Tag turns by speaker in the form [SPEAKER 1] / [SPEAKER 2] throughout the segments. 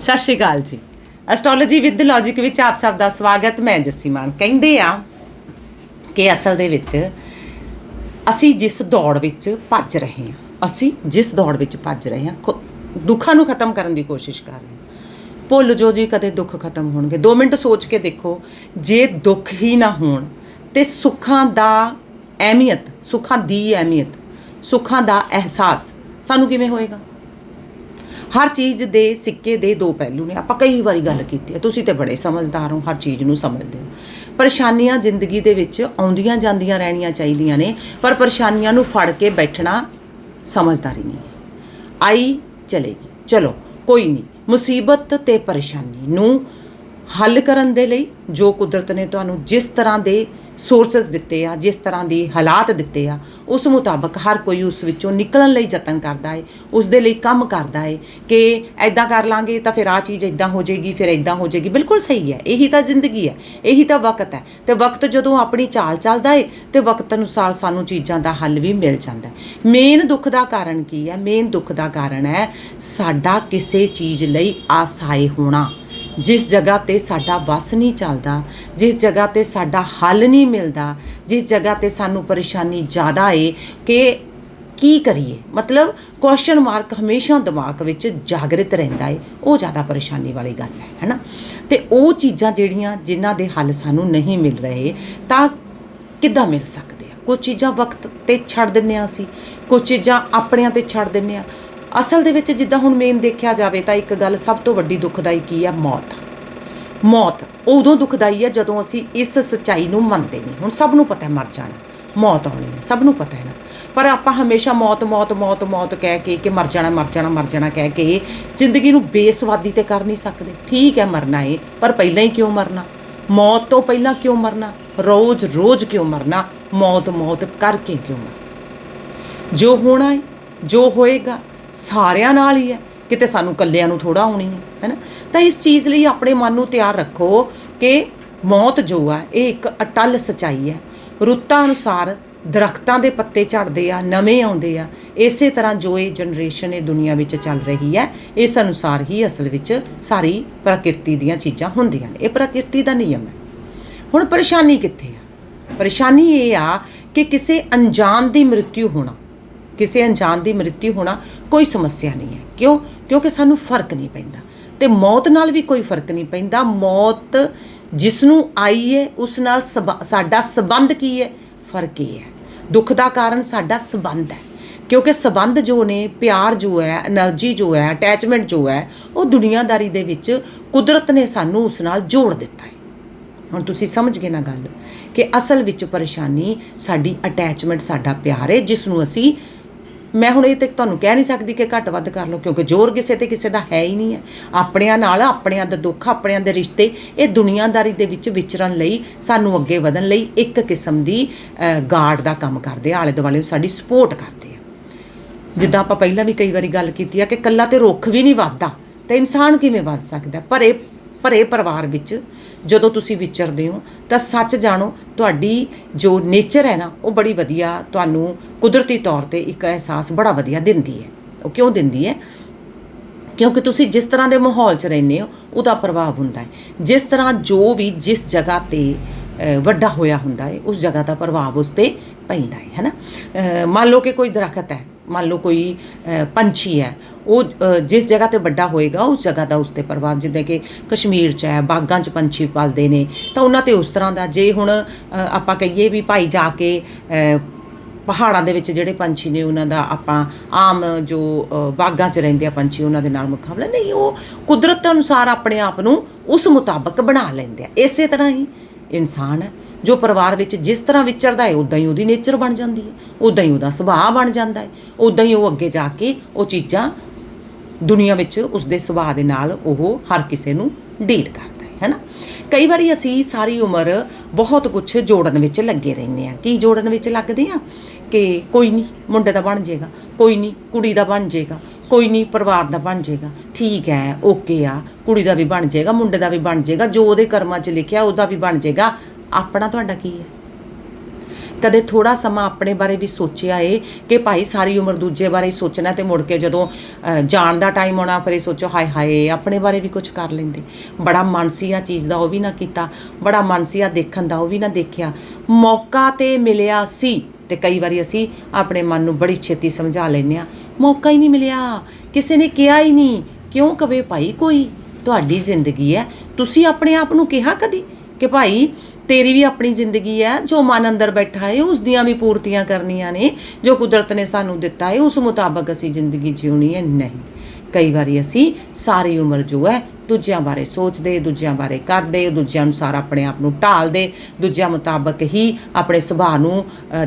[SPEAKER 1] ਸਤਿ ਸ਼੍ਰੀ ਅਕਾਲ ਜੀ। Astrology with logic ਵਿੱਚ ਆਪ ਸਭ ਦਾ ਸਵਾਗਤ, ਮੈਂ ਜੱਸੀ ਮਾਨ ਕਹਿੰਦੇ ਆ ਕਿ ਅਸਲ ਦੇ ਵਿੱਚ ਅਸੀਂ ਜਿਸ ਦੌੜ ਵਿੱਚ ਭੱਜ ਰਹੇ ਹਾਂ, ਅਸੀਂ ਜਿਸ ਦੌੜ ਵਿੱਚ ਭੱਜ ਰਹੇ ਹਾਂ, ਖੁ- ਦੁੱਖਾਂ ਨੂੰ ਖਤਮ ਕਰਨ ਦੀ ਕੋਸ਼ਿਸ਼ ਕਰ ਰਹੇ ਹਾਂ। ਭੁੱਲ ਜੋ ਜੀ, ਕਦੇ ਦੁੱਖ ਖਤਮ ਹੋਣਗੇ। 2 ਮਿੰਟ ਸੋਚ ਕੇ ਦੇਖੋ, ਜੇ ਦੁੱਖ ਹੀ ਨਾ ਹੋਣ, ਤੇ ਸੁੱਖਾਂ ਦਾ ਅਹਿਮੀਅਤ, ਸੁੱਖਾਂ ਦੀ ਅਹਿਮੀਅਤ, ਸੁੱਖਾਂ ਦਾ ਅਹਿਸਾਸ ਸਾਨੂੰ ਕਿਵੇਂ ਹੋਏਗਾ? ਹਰ ਚੀਜ਼ ਦੇ ਸਿੱਕੇ ਦੇ ਦੋ ਪਹਿਲੂ ਨੇ। ਆਪਾਂ ਕਈ ਵਾਰੀ ਗੱਲ ਕੀਤੀ ਹੈ। ਤੁਸੀਂ ਤੇ ਬੜੇ ਸਮਝਦਾਰ ਹੋ, ਹਰ ਚੀਜ਼ ਨੂੰ ਸਮਝਦੇ ਹੋ। ਪਰੇਸ਼ਾਨੀਆਂ ਜ਼ਿੰਦਗੀ ਦੇ ਵਿੱਚ ਆਉਂਦੀਆਂ ਜਾਂਦੀਆਂ ਰਹਿਣੀਆਂ ਚਾਹੀਦੀਆਂ ਨੇ, ਪਰ ਪਰੇਸ਼ਾਨੀਆਂ ਨੂੰ ਫੜ ਕੇ ਬੈਠਣਾ ਸਮਝਦਾਰੀ ਨਹੀਂ ਆਈ ਚਲੇਗੀ। ਚਲੋ, ਕੋਈ ਨਹੀਂ। ਮੁਸੀਬਤ ਤੇ ਪਰੇਸ਼ਾਨੀ ਨੂੰ ਹੱਲ ਕਰਨ ਦੇ ਲਈ ਜੋ ਕੁਦਰਤ ਨੇ ਤੁਹਾਨੂੰ ਜਿਸ ਤਰ੍ਹਾਂ ਦੇ ਸੋਰਸਸ ਦਿੱਤੇ ਆ, ਜਿਸ ਤਰ੍ਹਾਂ ਦੇ ਹਾਲਾਤ ਦਿੱਤੇ ਆ, ਉਸ ਮੁਤਾਬਕ ਹਰ ਕੋਈ ਉਸ ਵਿੱਚੋਂ ਨਿਕਲਣ ਲਈ ਯਤਨ ਕਰਦਾ ਏ, ਉਸ ਦੇ ਲਈ ਕੰਮ ਕਰਦਾ ਏ ਕਿ ਐਦਾਂ ਕਰ ਲਾਂਗੇ ਤਾਂ ਫਿਰ ਆ ਚੀਜ਼ ਐਦਾਂ ਹੋ ਜਾਏਗੀ, ਫਿਰ ਐਦਾਂ ਹੋ ਜਾਏਗੀ। ਬਿਲਕੁਲ ਸਹੀ ਹੈ, ਇਹੀ ਤਾਂ ਜ਼ਿੰਦਗੀ ਹੈ, ਇਹੀ ਤਾਂ ਵਕਤ ਹੈ। ਤੇ ਵਕਤ ਜਦੋਂ ਆਪਣੀ ਚਾਲ ਚੱਲਦਾ ਏ, ਤੇ ਵਕਤ ਅਨੁਸਾਰ ਸਾਨੂੰ ਚੀਜ਼ਾਂ ਦਾ ਹੱਲ ਵੀ ਮਿਲ ਜਾਂਦਾ ਮੇਨ ਦੁੱਖ ਦਾ ਕਾਰਨ ਕੀ ਹੈ? ਮੇਨ ਦੁੱਖ ਦਾ ਕਾਰਨ ਹੈ ਸਾਡਾ ਕਿਸੇ ਚੀਜ਼ ਲਈ ਆਸਾਏ ਹੋਣਾ। ਜਿਸ ਜਗ੍ਹਾ ਤੇ ਸਾਡਾ ਵਸ ਨਹੀਂ ਚੱਲਦਾ, ਜਿਸ ਜਗ੍ਹਾ ਤੇ ਸਾਡਾ ਹੱਲ ਨਹੀਂ ਮਿਲਦਾ, ਜਿਸ ਜਗ੍ਹਾ ਤੇ ਸਾਨੂੰ ਪਰੇਸ਼ਾਨੀ ਜ਼ਿਆਦਾ ਏ ਕਿ ਕੀ ਕਰੀਏ? ਮਤਲਬ ਕੁਐਸਚਨ ਮਾਰਕ ਹਮੇਸ਼ਾ ਦਿਮਾਗ ਵਿੱਚ ਜਾਗਰਿਤ ਰਹਿੰਦਾ ਏ। ਉਹ ਜ਼ਿਆਦਾ ਪਰੇਸ਼ਾਨੀ ਵਾਲੀ ਗੱਲ ਹੈ, ਹੈਨਾ? ਤੇ ਉਹ ਚੀਜ਼ਾਂ ਜਿਹੜੀਆਂ ਜਿਨ੍ਹਾਂ ਦੇ ਹੱਲ ਸਾਨੂੰ ਨਹੀਂ ਮਿਲ ਰਹੇ, ਤਾਂ ਕਿੱਦਾਂ ਮਿਲ ਸਕਦੇ ਆ? ਕੁਝ ਚੀਜ਼ਾਂ ਵਕਤ ਤੇ ਛੱਡ ਦਿੰਨੇ ਆ ਅਸੀਂ ਕੁਝ ਚੀਜ਼ਾਂ ਆਪਣਿਆਂ ਤੇ ਛੱਡ ਦਿੰਨੇ ਆ ਅਸਲ ਦੇ ਵਿੱਚ ਜਿੱਦਾਂ ਹੁਣ ਮੇਨ ਦੇਖਿਆ ਜਾਵੇ ਤਾਂ ਇੱਕ ਗੱਲ ਸਭ ਤੋਂ ਵੱਡੀ ਦੁਖਦਾਈ ਕੀ ਆ? ਮੌਤ। ਮੌਤ ਉਦੋਂ ਦੁਖਦਾਈ ਹੈ ਜਦੋਂ ਅਸੀਂ ਇਸ ਸੱਚਾਈ ਨੂੰ ਮੰਨਦੇ ਨਹੀਂ। ਹੁਣ ਸਭ ਨੂੰ ਪਤਾ ਹੈ ਮਰ ਜਾਣਾ, ਮੌਤ ਆਉਣੀ ਹੈ ਸਭ ਨੂੰ ਪਤਾ ਹੈ ਨਾ। ਪਰ ਆਪਾਂ ਹਮੇਸ਼ਾ ਮੌਤ ਮੌਤ ਮੌਤ ਮੌਤ ਕਹਿ ਕੇ ਕਿ ਮਰ ਜਾਣਾ ਮਰ ਜਾਣਾ ਮਰ ਜਾਣਾ ਕਹਿ ਕੇ ਜ਼ਿੰਦਗੀ ਨੂੰ ਬੇਸਵਾਦੀ ਤੇ ਕਰ ਨਹੀਂ ਸਕਦੇ। ਠੀਕ ਹੈ ਮਰਨਾ ਏ, ਪਰ ਪਹਿਲਾਂ ਹੀ ਕਿਉਂ ਮਰਨਾ? ਮੌਤ ਤੋਂ ਪਹਿਲਾਂ ਕਿਉਂ ਮਰਨਾ? ਰੋਜ਼ ਰੋਜ਼ ਕਿਉਂ ਮਰਨਾ? ਮੌਤ ਮੌਤ ਕਰਕੇ ਕਿਉਂ ਮਰਨਾ? ਜੋ ਹੋਣਾ ਹੈ ਜੋ ਹੋਏਗਾ ਸਾਰਿਆਂ ਨਾਲ ਹੀ ਹੈ। ਕਿਤੇ ਸਾਨੂੰ ਕੱਲਿਆਂ ਨੂੰ ਥੋੜਾ ਆਉਣੀ ਹੈ, ਹੈਨਾ? ਤਾਂ ਇਸ ਚੀਜ਼ ਲਈ ਆਪਣੇ ਮਨ ਨੂੰ ਤਿਆਰ ਰੱਖੋ ਕਿ ਮੌਤ ਜੋ ਆ, ਇਹ ਇੱਕ ਅਟਲ ਸਚਾਈ ਹੈ। ਰੁੱਤਾਂ ਅਨੁਸਾਰ ਦਰਖਤਾਂ ਦੇ ਪੱਤੇ ਝੜਦੇ ਆ, ਨਵੇਂ ਆਉਂਦੇ ਆ। ਇਸੇ ਤਰ੍ਹਾਂ ਜੋ ਇਹ ਜਨਰੇਸ਼ਨ ਇਹ ਦੁਨੀਆ ਵਿੱਚ ਚੱਲ ਰਹੀ ਹੈ, ਇਸ ਅਨੁਸਾਰ ਹੀ ਅਸਲ ਵਿੱਚ ਸਾਰੀ ਪ੍ਰਕਿਰਤੀ ਦੀਆਂ ਚੀਜ਼ਾਂ ਹੁੰਦੀਆਂ ਨੇ। ਇਹ ਪ੍ਰਕਿਰਤੀ ਦਾ ਨਿਯਮ ਹੈ। ਹੁਣ ਪਰੇਸ਼ਾਨੀ ਕਿੱਥੇ ਆ? ਪਰੇਸ਼ਾਨੀ ਇਹ ਆ ਕਿ ਕਿਸੇ ਅਣਜਾਣ ਦੀ ਮ੍ਰਿਤਿੂ ਹੋਣਾ ਕਿਸੇ ਅਣਜਾਣ ਦੀ ਮ੍ਰਿਤਿਉ ਹੋਣਾ ਕੋਈ ਸਮੱਸਿਆ ਨਹੀਂ ਹੈ। ਕਿਉਂ? ਕਿਉਂਕਿ ਸਾਨੂੰ ਫ਼ਰਕ ਨਹੀਂ ਪੈਂਦਾ। ਤੇ ਮੌਤ ਨਾਲ ਵੀ ਕੋਈ ਫ਼ਰਕ ਨਹੀਂ ਪੈਂਦਾ। ਮੌਤ ਜਿਸ ਨੂੰ ਆਈ ਹੈ, ਉਸ ਨਾਲ ਸਾਡਾ ਸਬੰਧ ਕੀ ਹੈ? ਫ਼ਰਕ ਹੀ ਹੈ। ਦੁੱਖ ਦਾ ਕਾਰਨ ਸਾਡਾ ਸਬੰਧ ਹੈ। ਕਿਉਂਕਿ ਸਬੰਧ ਜੋ ਨੇ, ਪਿਆਰ ਜੋ ਹੈ એનર્ਜੀ ਜੋ ਹੈ, ਅਟੈਚਮੈਂਟ ਜੋ ਹੈ, ਉਹ ਦੁਨੀਆਦਾਰੀ ਦੇ ਵਿੱਚ ਕੁਦਰਤ ਨੇ ਸਾਨੂੰ ਉਸ ਨਾਲ ਜੋੜ ਦਿੱਤਾ ਹੈ। ਹੁਣ ਤੁਸੀਂ ਸਮਝ ਗਏ ਨਾ ਗੱਲ ਕਿ ਅਸਲ ਵਿੱਚ ਪਰੇਸ਼ਾਨੀ ਸਾਡੀ ਅਟੈਚਮੈਂਟ, ਸਾਡਾ ਪਿਆਰ ਹੈ ਜਿਸ ਨੂੰ ਅਸੀਂ ਮੈਂ ਹੁਣ ਇਹ ਤੇ ਤੁਹਾਨੂੰ ਕਹਿ ਨਹੀਂ ਸਕਦੀ ਕਿ ਘੱਟ ਵੱਧ ਕਰ ਲਓ ਕਿਉਂਕਿ ਜ਼ੋਰ ਕਿਸੇ ਤੇ ਕਿਸੇ ਦਾ ਹੈ ਹੀ ਨਹੀਂ ਹੈ। ਆਪਣਿਆਂ ਨਾਲ ਆਪਣਿਆਂ ਦਾ ਦੁੱਖ ਆਪਣਿਆਂ ਦੇ ਰਿਸ਼ਤੇ ਇਹ ਦੁਨੀਆਦਾਰੀ ਦੇ ਵਿੱਚ ਵਿਚਰਨ ਲਈ ਸਾਨੂੰ ਅੱਗੇ ਵਧਣ ਲਈ ਇੱਕ ਕਿਸਮ ਦੀ ਅ, ਗਾਰਡ ਦਾ ਕੰਮ ਕਰਦੇ ਆਲੇ ਦੁਆਲੇ ਸਾਡੀ ਸਪੋਰਟ ਕਰਦੇ ਆ। ਜਿੱਦਾਂ ਆਪਾਂ ਪਹਿਲਾਂ ਵੀ ਕਈ ਵਾਰੀ ਗੱਲ ਕੀਤੀ ਆ ਕਿ ਕੱਲਾ ਤੇ ਰੁੱਖ ਵੀ ਨਹੀਂ ਵੱਧਦਾ ਤਾਂ ਇਨਸਾਨ ਕਿਵੇਂ ਵੱਧ ਸਕਦਾ ਭਰੇ ਭਰੇ ਪਰਿਵਾਰ ਵਿੱਚ ਜਦੋਂ ਤੁਸੀਂ ਵਿਚਰਦੇ ਹੋ ਤਾਂ ਸੱਚ ਜਾਣੋ ਤੁਹਾਡੀ ਜੋ ਨੇਚਰ ਹੈ ਨਾ ਉਹ ਬੜੀ ਵਧੀਆ ਤੁਹਾਨੂੰ ਕੁਦਰਤੀ ਤੌਰ ਤੇ ਇੱਕ ਅਹਿਸਾਸ ਬੜਾ ਵਧੀਆ ਦਿੰਦੀ ਹੈ। ਉਹ ਕਿਉਂ ਦਿੰਦੀ ਹੈ? ਕਿਉਂਕਿ ਤੁਸੀਂ ਜਿਸ ਤਰ੍ਹਾਂ ਦੇ ਮਾਹੌਲ 'ਚ ਰਹਿੰਦੇ ਹੋ ਉਹਦਾ ਪ੍ਰਭਾਵ ਹੁੰਦਾ ਹੈ। ਜਿਸ ਤਰ੍ਹਾਂ ਜੋ ਵੀ ਜਿਸ ਜਗ੍ਹਾ ਤੇ ਵੱਡਾ ਹੋਇਆ ਹੁੰਦਾ ਹੈ ਉਸ ਜਗ੍ਹਾ ਦਾ ਪ੍ਰਭਾਵ ਉਸ ਤੇ ਪੈਂਦਾ ਹੈ ਹੈਨਾ ਅ, ਮੰਨ ਲਓ ਕਿ ਕੋਈ ਦਰਖਤ ਹੈ ਮੰਨ ਲਓ ਕੋਈ ਪੰਛੀ ਹੈ ਉਹ ਜਿਸ ਜਗ੍ਹਾ ਤੇ ਵੱਡਾ ਹੋਏਗਾ ਉਸ ਜਗ੍ਹਾ ਦਾ ਉਸ ਤੇ ਪ੍ਰਭਾਵ ਜਿੱਦਾਂ ਕਿ ਕਸ਼ਮੀਰ 'ਚ ਹੈ ਬਾਗਾਂ 'ਚ ਪੰਛੀ ਪਲਦੇ ਨੇ ਤਾਂ ਉਹਨਾਂ ਤੇ ਉਸ ਤਰ੍ਹਾਂ ਦਾ ਜੇ ਹੁਣ ਆਪਾਂ ਕਹੀਏ ਵੀ ਭਾਈ ਜਾ ਕੇ ਪਹਾੜਾਂ ਦੇ ਵਿੱਚ ਜਿਹੜੇ ਪੰਛੀ ਨੇ ਉਹਨਾਂ ਦਾ ਆਪਾਂ ਆਮ ਜੋ ਅ, ਬਾਗਾਂ 'ਚ ਰਹਿੰਦੇ ਆ ਪੰਛੀ ਉਹਨਾਂ ਦੇ ਨਾਲ ਮੁਕਾਬਲਾ ਨਹੀਂ ਉਹ ਕੁਦਰਤ ਅਨੁਸਾਰ ਆਪਣੇ ਆਪ ਨੂੰ ਉਸ ਮੁਤਾਬਕ ਬਣਾ ਲੈਂਦੇ ਆ। ਇਸੇ ਤਰ੍ਹਾਂ ਹੀ ਇਨਸਾਨ ਹੈ ਜੋ ਪਰਿਵਾਰ ਵਿੱਚ ਜਿਸ ਤਰ੍ਹਾਂ ਵਿਚਰਦਾ ਹੈ ਉਦਾਂ ਹੀ ਉਹਦੀ ਨੇਚਰ ਬਣ ਜਾਂਦੀ ਹੈ ਉਦਾਂ ਹੀ ਉਹਦਾ ਸੁਭਾਅ ਬਣ ਜਾਂਦਾ ਹੈ ਉਦਾਂ ਹੀ ਉਹ ਅੱਗੇ ਜਾ ਕੇ ਉਹ ਚੀਜ਼ਾਂ ਦੁਨੀਆ ਵਿੱਚ ਉਸ ਦੇ ਸੁਭਾਅ ਦੇ ਨਾਲ ਉਹ ਹਰ ਕਿਸੇ ਨੂੰ ਡੀਲ ਕਰਦਾ ਹੈ ਹੈਨਾ? ਕਈ ਵਾਰੀ ਅਸੀਂ ਸਾਰੀ ਉਮਰ ਬਹੁਤ ਕੁਝ ਜੋੜਨ ਵਿੱਚ ਲੱਗੇ ਰਹਿੰਦੇ ਆ ਕੀ ਜੋੜਨ ਵਿੱਚ ਲੱਗਦੇ ਆ ਕਿ ਕੋਈ ਨਹੀਂ, ਮੁੰਡੇ ਦਾ ਬਣ ਜਾਏਗਾ, ਕੋਈ ਨਹੀਂ, ਕੁੜੀ ਦਾ ਬਣ ਜਾਏਗਾ, ਕੋਈ ਨਹੀਂ, ਪਰਿਵਾਰ ਦਾ ਬਣ ਜਾਏਗਾ। ਠੀਕ ਹੈ ਓਕੇ ਆ, ਕੁੜੀ ਦਾ ਵੀ ਬਣ ਜਾਏਗਾ, ਮੁੰਡੇ ਦਾ ਵੀ ਬਣ ਜਾਏਗਾ, ਜੋ ਉਹਦੇ ਕਰਮਾਂ 'ਚ ਲਿਖਿਆ ਉਹਦਾ ਵੀ ਬਣ ਜਾਏਗਾ। ਆਪਣਾ ਤੁਹਾਡਾ ਕੀ ਹੈ? ਕਦੇ ਥੋੜਾ ਸਮਾਂ ਆਪਣੇ ਬਾਰੇ ਵੀ ਸੋਚਿਆ ਏ ਕਿ ਭਾਈ ਸਾਰੀ ਉਮਰ ਦੂਜੇ ਬਾਰੇ ਹੀ ਸੋਚਣਾ ਤੇ ਮੁੜ ਕੇ ਜਦੋਂ ਜਾਣ ਦਾ ਟਾਈਮ ਆਉਣਾ, ਫਿਰ ਇਹ ਸੋਚੋ, ਹਾਏ ਹਾਏ, ਆਪਣੇ ਬਾਰੇ ਵੀ ਕੁਝ ਕਰ ਲੈਂਦੇ। ਬੜਾ ਮਨ ਸੀ ਆ ਚੀਜ਼ ਦਾ ਉਹ ਵੀ ਨਾ ਕੀਤਾ, ਬੜਾ ਮਨ ਸੀ ਆ ਦੇਖਣ ਦਾ ਉਹ ਵੀ ਨਾ ਦੇਖਿਆ। ਮੌਕਾ ਤੇ ਮਿਲਿਆ ਸੀ। ਤੇ ਕਈ ਵਾਰੀ ਅਸੀਂ ਆਪਣੇ ਮਨ ਨੂੰ ਬੜੀ ਛੇਤੀ ਸਮਝਾ ਲੈਂਦੇ ਆ ਮੌਕਾ ਹੀ ਨਹੀਂ ਮਿਲਿਆ। ਕਿਸੇ ਨੇ ਕਿਹਾ ਹੀ ਨਹੀਂ, ਕਿਉਂ ਕਵੇ ਭਾਈ ਕੋਈ? ਤੁਹਾਡੀ ਜ਼ਿੰਦਗੀ ਹੈ। ਤੁਸੀਂ ਆਪਣੇ ਆਪ ਨੂੰ ਕਿਹਾ ਕਦੀ ਕਿ ਭਾਈ ਤੇਰੀ ਵੀ ਆਪਣੀ ਜ਼ਿੰਦਗੀ ਹੈ, ਜੋ ਮਨ ਅੰਦਰ ਬੈਠਾ ਹੈ, ਉਸ ਦੀਆਂ ਵੀ ਪੂਰਤੀਆਂ ਕਰਨੀਆਂ ਨੇ, ਜੋ ਕੁਦਰਤ ਨੇ ਸਾਨੂੰ ਦਿੱਤਾ ਹੈ, ਉਸ ਮੁਤਾਬਕ ਅਸੀਂ ਜ਼ਿੰਦਗੀ ਜਿਉਣੀ ਹੈ ਨਹੀਂ। ਕਈ ਵਾਰੀ ਅਸੀਂ ਸਾਰੀ ਉਮਰ ਜੋ ਹੈ ਦੂਜਿਆਂ ਬਾਰੇ ਸੋਚਦੇ, ਦੂਜਿਆਂ ਬਾਰੇ ਕਰਦੇ, ਦੂਜਿਆਂ ਅਨੁਸਾਰ ਆਪਣੇ ਆਪ ਨੂੰ ਢਾਲਦੇ, ਦੂਜਿਆਂ ਮੁਤਾਬਕ ਹੀ ਆਪਣੇ ਸੁਭਾਅ ਨੂੰ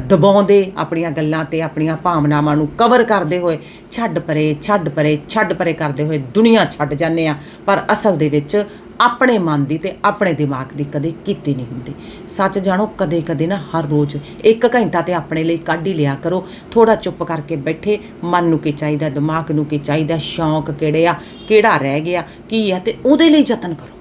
[SPEAKER 1] ਦਬਾਉਂਦੇ, ਆਪਣੀਆਂ ਗੱਲਾਂ ਤੇ ਆਪਣੀਆਂ ਭਾਵਨਾਵਾਂ ਨੂੰ ਕਵਰ ਕਰਦੇ ਹੋਏ, ਛੱਡ ਪਰੇ ਛੱਡ ਪਰੇ ਛੱਡ ਪਰੇ ਕਰਦੇ ਹੋਏ ਦੁਨੀਆ ਛੱਡ ਜਾਂਦੇ ਆ ਪਰ ਅਸਲ ਦੇ ਵਿੱਚ ਆਪਣੇ ਮਨ ਦੀ ਤੇ ਆਪਣੇ ਦਿਮਾਗ ਦੀ ਕਦੇ ਕੀਤੀ ਨਹੀਂ ਹੁੰਦੀ। ਸੱਚ ਜਾਣੋ ਕਦੇ ਕਦੇ ਨਾ ਹਰ ਰੋਜ਼ ਇੱਕ ਘੰਟਾ ਤੇ ਆਪਣੇ ਲਈ ਕੱਢ ਹੀ ਲਿਆ ਕਰੋ। ਥੋੜਾ ਚੁੱਪ ਕਰਕੇ ਬੈਠੇ, ਮਨ ਨੂੰ ਕੀ ਚਾਹੀਦਾ, ਦਿਮਾਗ ਨੂੰ ਕੀ ਚਾਹੀਦਾ, ਸ਼ੌਂਕ ਕਿਹੜੇ ਆ, ਕਿਹੜਾ ਰਹਿ ਗਿਆ, ਕੀ ਆ, ਤੇ ਉਹਦੇ ਲਈ ਯਤਨ ਕਰੋ।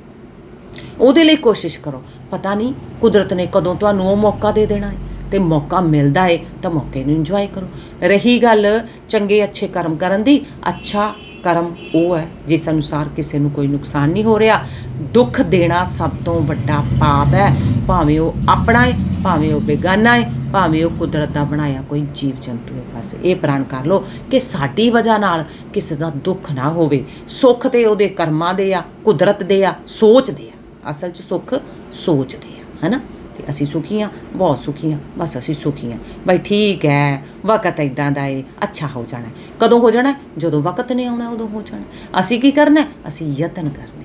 [SPEAKER 1] ਉਹਦੇ ਲਈ ਕੋਸ਼ਿਸ਼ ਕਰੋ। ਪਤਾ ਨਹੀਂ ਕੁਦਰਤ ਨੇ ਕਦੋਂ ਤੁਹਾਨੂੰ ਉਹ ਮੌਕਾ ਦੇ ਦੇਣਾ ਹੈ। ਤੇ ਮੌਕਾ ਮਿਲਦਾ ਹੈ ਤਾਂ ਮੌਕੇ ਨੂੰ ਇੰਜੋਏ ਕਰੋ। ਰਹੀ ਗੱਲ ਚੰਗੇ ਅੱਛੇ ਕਰਮ ਕਰਨ ਦੀ, ਅੱਛਾ ਕਰਮ ਉਹ ਹੈ, ਜਿਸ ਅਨੁਸਾਰ ਕਿਸੇ ਨੂੰ ਕੋਈ ਨੁਕਸਾਨ ਨਹੀਂ ਹੋ ਰਿਹਾ। ਦੁੱਖ ਦੇਣਾ ਸਭ ਤੋਂ ਵੱਡਾ ਪਾਪ ਹੈ। ਭਾਵੇਂ ਉਹ ਆਪਣਾ ਹੈ, ਭਾਵੇਂ ਉਹ ਬੇਗਾਨਾ ਹੈ, ਭਾਵੇਂ ਉਹ ਕੁਦਰਤ ਦਾ ਬਣਾਇਆ ਕੋਈ ਜੀਵ ਜੰਤੂ ਹੈ। ਬਸ ਇਹ ਪ੍ਰਣ ਕਰ ਲਓ ਕਿ ਸਾਡੀ ਵਜ੍ਹਾ ਨਾਲ ਕਿਸੇ ਦਾ ਦੁੱਖ ਨਾ ਹੋਵੇ। ਸੁੱਖ ਤੇ ਉਹਦੇ ਕਰਮਾਂ ਦੇ ਆ, ਕੁਦਰਤ ਦੇ ਆ, ਸੋਚ ਦੇ ਆ। ਅਸਲ 'ਚ ਸੁੱਖ ਸੋਚਦੇ ਆ, ਹਨਾ? ਤੇ ਅਸੀਂ ਸੁਖੀ ਹਾਂ, ਬਹੁਤ ਸੁਖੀ ਹਾਂ, ਬਸ ਅਸੀਂ ਸੁਖੀ ਹਾਂ। ਬਈ ਠੀਕ ਹੈ, ਵਕਤ ਇਦਾਂ ਦਾ ਏ, ਅੱਛਾ ਹੋ ਜਾਣਾ ਕਦੋਂ ਹੋ ਜਾਣਾ ਜਦੋਂ ਵਕਤ ਨਹੀਂ ਆਉਣਾ, ਉਦੋਂ ਹੋ ਜਾਣਾ ਅਸੀਂ ਕੀ ਕਰਨਾ ਅਸੀਂ ਯਤਨ ਕਰਨੇ